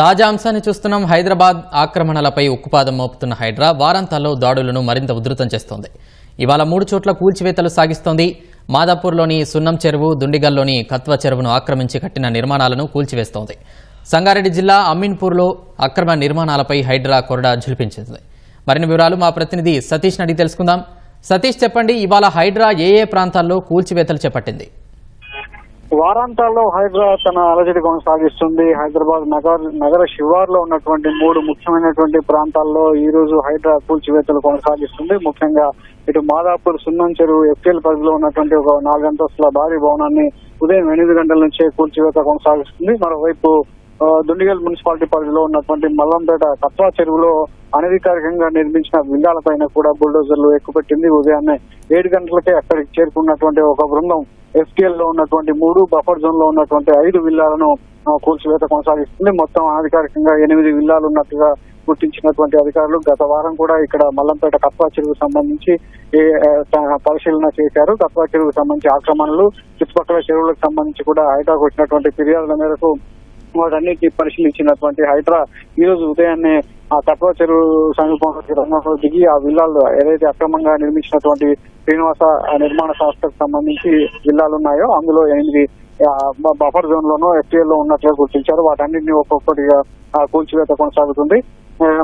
తాజా అంశాన్ని చూస్తున్నాం. హైదరాబాద్ ఆక్రమణలపై ఉక్కుపాదం మోపుతున్న హైడ్రా వారాంతాల్లో దాడులను మరింత ఉధృతం చేస్తోంది. ఇవాళ మూడు చోట్ల కూల్చివేతలు సాగిస్తోంది. మాదాపూర్లోని సున్నం చెరువు దుండిగల్లోని కత్వ చెరువును ఆక్రమించి కట్టిన నిర్మాణాలను కూల్చివేస్తోంది. సంగారెడ్డి జిల్లా అమీన్పూర్లో అక్రమ నిర్మాణాలపై హైడ్రా కొరడా ఝులిపించింది. మరిన్ని వివరాలు మా ప్రతినిధి సతీష్ అడిగి తెలుసుకుందాం. సతీష్ చెప్పండి ఇవాళ హైడ్రా ఏ ఏ ప్రాంతాల్లో కూల్చివేతలు చేపట్టింది? వారాంతాల్లో హైదరాబాద్ తన అలజడి కొనసాగిస్తుంది. హైదరాబాద్ నగర నగర శివార్లో ఉన్నటువంటి మూడు ముఖ్యమైనటువంటి ప్రాంతాల్లో ఈ రోజు హైదరాబాద్ కూల్చివేతలు కొనసాగిస్తుంది. ముఖ్యంగా ఇటు మాదాపూర్ సున్నం చెరువు ఎఫ్ఎల్ పరిధిలో ఉన్నటువంటి ఒక నాలుగంతస్తుల భారీ భవనాన్ని ఉదయం ఎనిమిది గంటల నుంచే కూల్చివేత కొనసాగిస్తుంది. మరోవైపు దుండిగల్ మున్సిపాలిటీ పరిధిలో ఉన్నటువంటి మల్లంపేట కత్వా చెరువులో అనధికారికంగా నిర్మించిన విల్లాలపైన కూడా బుల్డోజర్లు ఎక్కుపెట్టింది. ఉదయాన్నే ఏడు గంటలకే అక్కడికి చేరుకున్నటువంటి ఒక బృందం ఎస్కేఎల్లో ఉన్నటువంటి మూడు బఫర్ జోన్లో ఉన్నటువంటి ఐదు విల్లాలను కూల్చివేత కొనసాగిస్తుంది. మొత్తం అనధికారికంగా ఎనిమిది విల్లాలు ఉన్నట్టుగా గుర్తించినటువంటి అధికారులు గత వారం కూడా ఇక్కడ మల్లంపేట కత్వా చెరువుకు సంబంధించి ఏ, పరిశీలన చేశారు. కత్వా చెరువుకు సంబంధించి ఆక్రమణలు చుట్టుపక్కల చెరువులకు సంబంధించి కూడా హైడ్రాకు వచ్చినటువంటి ఫిర్యాదుల మేరకు వాటన్నిటి పరిశీలించినటువంటి హైడ్రా ఈ రోజు ఉదయాన్నే ఆ తక్కువ చెరువు సమీపంలో రంగంలో దిగి ఆ విల్లాలు ఏదైతే అక్రమంగా నిర్మించినటువంటి శ్రీనివాస నిర్మాణ సంస్థకు సంబంధించి విల్లాలు ఉన్నాయో అందులో ఎనిమిది బఫర్ జోన్ లోనూ ఎఫ్టీఎల్లో ఉన్నట్లుగా గుర్తించారు. వాటన్నింటినీ ఒక్కొక్కటిగా కూల్చివేత కొనసాగుతుంది.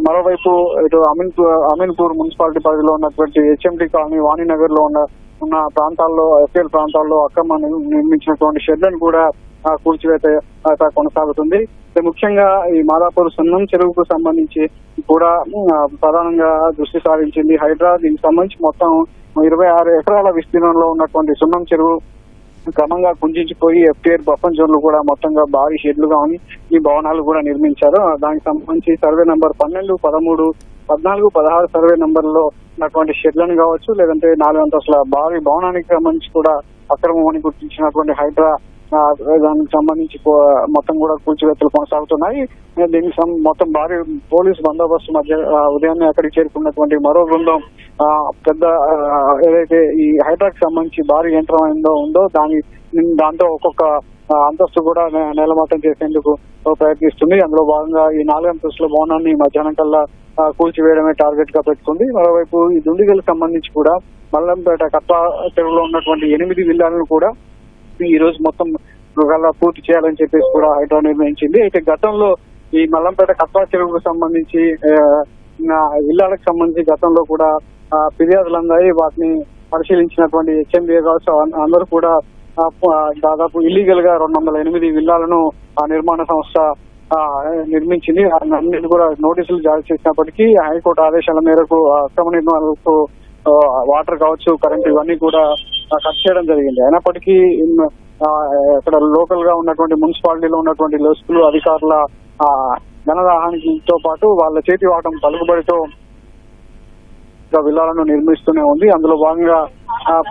మరోవైపు ఇటు అమీన్పూర్ అమీన్పూర్ మున్సిపాలిటీ పరిధిలో ఉన్నటువంటి హెచ్ఎండి కాలనీ వాణినగర్లో ఉన్న ఉన్న ప్రాంతాల్లో ఎఫ్ఎల్ ప్రాంతాల్లో అక్రమ నిర్మించినటువంటి షెడ్లను కూడా కూల్చివేత కొనసాగుతుంది. ముఖ్యంగా ఈ మాదాపూర్ సున్నం చెరువుకు సంబంధించి కూడా ప్రధానంగా దృష్టి సారించింది హైడ్రా. దీనికి సంబంధించి మొత్తం ఇరవై ఆరు ఎకరాల విస్తీర్ణంలో ఉన్నటువంటి సున్నం చెరువు క్రమంగా కుంజించిపోయి ఎఫ్టీఆర్ బఫన్ జోన్లు కూడా మొత్తంగా భారీ షెడ్లుగా ఉంది ఈ భవనాలు కూడా నిర్మించారు. దానికి సంబంధించి సర్వే నంబర్ పన్నెండు పదమూడు పద్నాలుగు పదహారు సర్వే నంబర్లో ఉన్నటువంటి షెడ్లను కావచ్చు లేదంటే నాలుగు అంతస్తుల భారీ భవనానికి సంబంధించి కూడా అక్రమం అని గుర్తించినటువంటి హైడ్రా దానికి సంబంధించి మొత్తం కూడా కూల్చివేతలు కొనసాగుతున్నాయి. దీనికి మొత్తం భారీ పోలీస్ బందోబస్తు మధ్య ఉదయాన్నే అక్కడికి చేరుకున్నటువంటి మరో బృందం పెద్ద ఏదైతే ఈ హైడ్రాకి సంబంధించి భారీ యంత్రం ఏందో ఉందో దాని దాంతో ఒక్కొక్క అంతస్తు కూడా నేలమట్టం చేసేందుకు ప్రయత్నిస్తుంది. అందులో భాగంగా ఈ నాలుగు అంతస్తుల భవనాన్ని మధ్యాహ్నం కల్లా కూల్చివేయడమే టార్గెట్గా పెట్టుకుంది. మరోవైపు ఈ దుండిగలకు సంబంధించి కూడా మల్లంపేట కట్ట చెరువులో ఉన్నటువంటి ఎనిమిది విల్లాలను కూడా ఈ రోజు మొత్తం గల్లా పూర్తి చేయాలని చెప్పేసి కూడా హైడ్రా నిర్ణయించింది. అయితే గతంలో ఈ మల్లంపేట కట్వా చెరువుకు సంబంధించి ఇళ్ళకు సంబంధించి గతంలో కూడా ఫిర్యాదులు అందాయి. వాటిని పరిశీలించినటువంటి హెచ్ఎండిఏ కావచ్చు అందరూ కూడా దాదాపు ఇల్లీగల్గా రెండు వందల ఎనిమిది విల్లాలను ఆ నిర్మాణ సంస్థ ఆ, నిర్మించింది. అన్నింటి కూడా నోటీసులు జారీ చేసినప్పటికీ హైకోర్టు ఆదేశాల మేరకు అక్రమ నిర్మాణాలకు వాటర్ కావచ్చు కరెంట్ ఇవన్నీ కూడా కట్ చేయడం జరిగింది. అయినప్పటికీ అక్కడ ఇక్కడ లోకల్గా ఉన్నటువంటి మున్సిపాలిటీలో ఉన్నటువంటి లస్కులు అధికారుల ఆ, ధనదాహానితో పాటు వాళ్ళ చేతి వాటం పలుకుబడితో ఇంకా విల్లాలను నిర్మిస్తూనే ఉంది. అందులో భాగంగా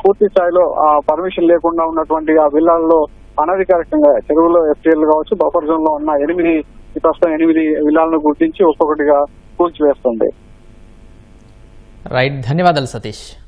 పూర్తి స్థాయిలో ఆ పర్మిషన్ లేకుండా ఉన్నటువంటి ఆ విల్లాల్లో అనధికారికంగా చెరువులో ఎఫ్టీఎల్ కావచ్చు బఫర్ జోన్లో ఉన్న ఎనిమిది ప్రస్తుతం ఎనిమిది విల్లాలను గుర్తించి ఒక్కొక్కటిగా కూల్చివేస్తుంది. రైట్ ధన్యవాదాలు Satish.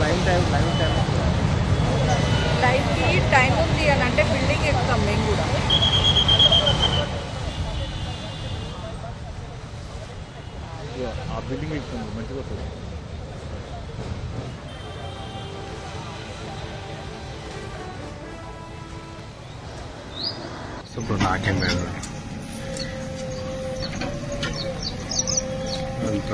Line time line time time ఉంది అని అంటే బిల్డింగ్ ఎక్కుతాం మేము కూడా ఆ బిల్డింగ్ ఎక్కుతుంది మంచిగా వస్తుంది. ఇప్పుడు నాకేం లేదు అంత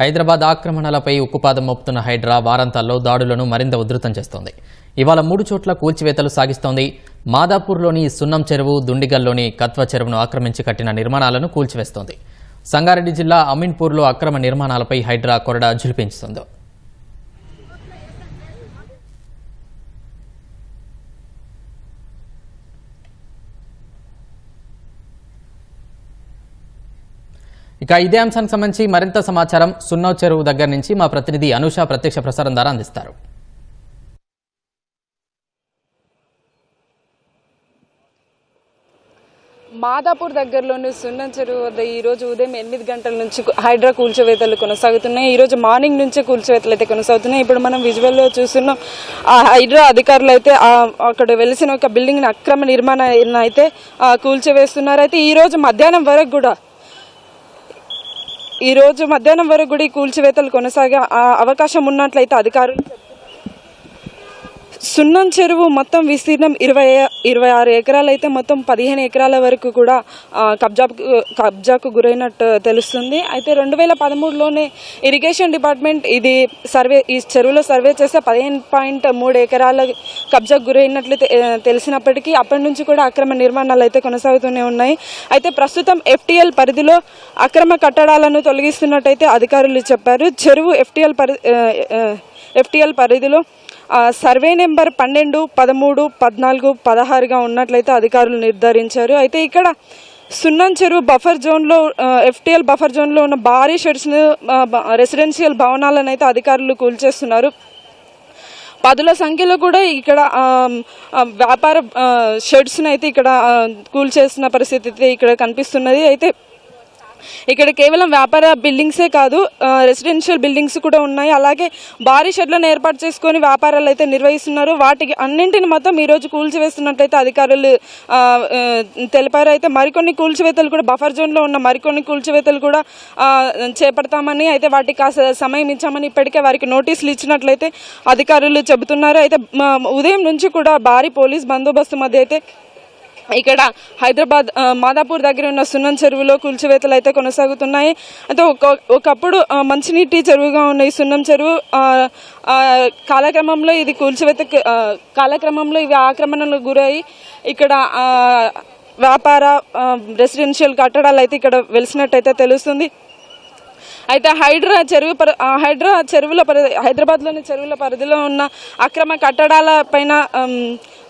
హైదరాబాద్ ఆక్రమణలపై ఉక్కుపాదం మోపుతున్న హైడ్రా వారాంతాల్లో దాడులను మరింత ఉధృతం చేస్తోంది. ఇవాళ మూడు చోట్ల కూల్చివేతలు సాగిస్తోంది. మాదాపూర్లోని సున్నం చెరువు దుండిగల్లోని కత్వ చెరువును ఆక్రమించి కట్టిన నిర్మాణాలను కూల్చివేస్తోంది. సంగారెడ్డి జిల్లా అమీన్పూర్లో అక్రమ నిర్మాణాలపై హైడ్రా కొరడా జులిపించుతోంది ఇక ఇదే అంశానికి సంబంధించి మరింత సమాచారం సున్నో చెరువు దగ్గర నుంచి మా ప్రతినిధి అనూష ప్రత్యక్ష ప్రసారం ద్వారా అందిస్తారు. మాదాపూర్ దగ్గరలోని సున్నం చెరువు వద్ద ఈ రోజు ఉదయం ఎనిమిది గంటల నుంచి హైడ్రా కూల్చివేతలు కొనసాగుతున్నాయి. ఈ రోజు మార్నింగ్ నుంచే కూల్చివేతలు అయితే కొనసాగుతున్నాయి. ఇప్పుడు మనం విజువల్లో చూస్తున్నాం ఆ హైడ్రా అధికారులు అయితే అక్కడ వెలిసిన ఒక బిల్డింగ్ అక్రమ నిర్మాణాన్ని అయితే కూల్చోవేస్తున్నారు కూల్చివేస్తున్నారు. అయితే ఈ రోజు మధ్యాహ్నం వరకు కూడా ఈ రోజు మధ్యాహ్నం వరకు కూడా ఈ కూల్చివేతలు కొనసాగే అవకాశం ఉన్నట్లయితే అధికారులు సున్నం చెరువు మొత్తం విస్తీర్ణం ఇరవై ఇరవై ఆరు ఎకరాలు అయితే మొత్తం పదిహేను ఎకరాల వరకు కూడా కబ్జాకు కబ్జాకు గురైనట్టు తెలుస్తుంది. అయితే రెండు వేల పదమూడులోనే ఇరిగేషన్ డిపార్ట్మెంట్ ఇది సర్వే ఈ చెరువులో సర్వే చేస్తే పదిహేను పాయింట్ మూడు ఎకరాల కబ్జాకు గురైనట్లు తెలిసినప్పటికీ అప్పటి నుంచి కూడా అక్రమ నిర్మాణాలు అయితే కొనసాగుతూనే ఉన్నాయి. అయితే ప్రస్తుతం ఎఫ్టీఎల్ పరిధిలో అక్రమ కట్టడాలను తొలగిస్తున్నట్టయితే అధికారులు చెప్పారు. చెరువు ఎఫ్టీఎల్ పరి ఎఫ్టీఎల్ పరిధిలో సర్వే నెంబర్ పన్నెండు పదమూడు పద్నాలుగు పదహారుగా ఉన్నట్లయితే అధికారులు నిర్ధారించారు. అయితే ఇక్కడ సున్నం చెరువు బఫర్ జోన్లో ఎఫ్టీఎల్ బఫర్ జోన్లో ఉన్న భారీ షెడ్స్ను రెసిడెన్షియల్ భవనాలను అయితే అధికారులు కూల్చేస్తున్నారు. పదుల సంఖ్యలో కూడా ఇక్కడ వ్యాపార షెడ్స్ని అయితే ఇక్కడ ఆ, కూల్చేసిన పరిస్థితి అయితే ఇక్కడ కనిపిస్తున్నది. అయితే ఇక్కడ కేవలం వ్యాపార బిల్డింగ్సే కాదు రెసిడెన్షియల్ బిల్డింగ్స్ కూడా ఉన్నాయి. అలాగే భారీ షెడ్లను ఏర్పాటు చేసుకొని వ్యాపారాలు అయితే నిర్వహిస్తున్నారు. వాటికి అన్నింటిని మొత్తం ఈ రోజు కూల్చివేస్తున్నట్లయితే అధికారులు తెలిపారు. అయితే మరికొన్ని కూల్చివేతలు కూడా బఫర్ జోన్లో ఉన్న మరికొన్ని కూల్చివేతలు కూడా చేపడతామని అయితే వాటికి కాస్త సమయం ఇచ్చామని ఇప్పటికే వారికి నోటీసులు ఇచ్చినట్లయితే అధికారులు చెబుతున్నారు. అయితే ఉదయం నుంచి కూడా భారీ పోలీస్ బందోబస్తు మధ్య అయితే ఇక్కడ హైదరాబాద్ మాదాపూర్ దగ్గర ఉన్న సున్నం చెరువులో కూల్చివేతలు అయితే కొనసాగుతున్నాయి. అయితే ఒక ఒకప్పుడు మంచినీటి చెరువుగా ఉన్న ఈ సున్నం చెరువు కాలక్రమంలో ఇది కూల్చివేత కాలక్రమంలో ఇవి ఆక్రమణలకు గురై ఇక్కడ వ్యాపార రెసిడెన్షియల్ కట్టడాలు అయితే ఇక్కడ వెలిసినట్టయితే తెలుస్తుంది. అయితే హైడ్రా చెరువు పరి హైడ్రా చెరువుల పరిధి హైదరాబాద్లోని చెరువుల పరిధిలో ఉన్న అక్రమ కట్టడాల పైన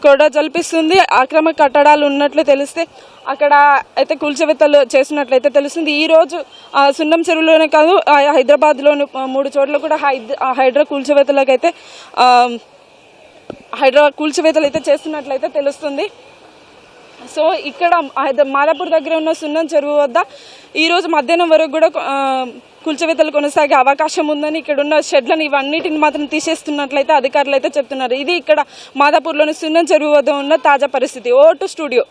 కూడా జల్పిస్తుంది. అక్రమ కట్టడాలు ఉన్నట్లు తెలిస్తే అక్కడ అయితే కూల్చివేతలు చేసినట్లయితే తెలుస్తుంది. ఈ రోజు సున్నం చెరువులోనే కాదు ఆ, హైదరాబాద్లోని మూడు చోట్ల కూడా హైద్ హైడ్రా కూల్చివేతలకైతే హైడ్రా కూల్చివేతలు అయితే చేస్తున్నట్లయితే తెలుస్తుంది. సో ఇక్కడ మాదాపూర్ దగ్గర ఉన్న సున్నం చెరువు వద్ద ఈరోజు మధ్యాహ్నం వరకు కూడా ఆ, కొనసాగే అవకాశం ఉందని ఇక్కడ ఉన్న షెడ్లను ఇవన్నిటిని మాత్రం తీసేస్తున్నట్లయితే అధికారులు అయితే చెప్తున్నారు. ఇది ఇక్కడ మాదాపూర్లోని సున్నం చెరువు వద్ద ఉన్న తాజా పరిస్థితి. ఓ స్టూడియో.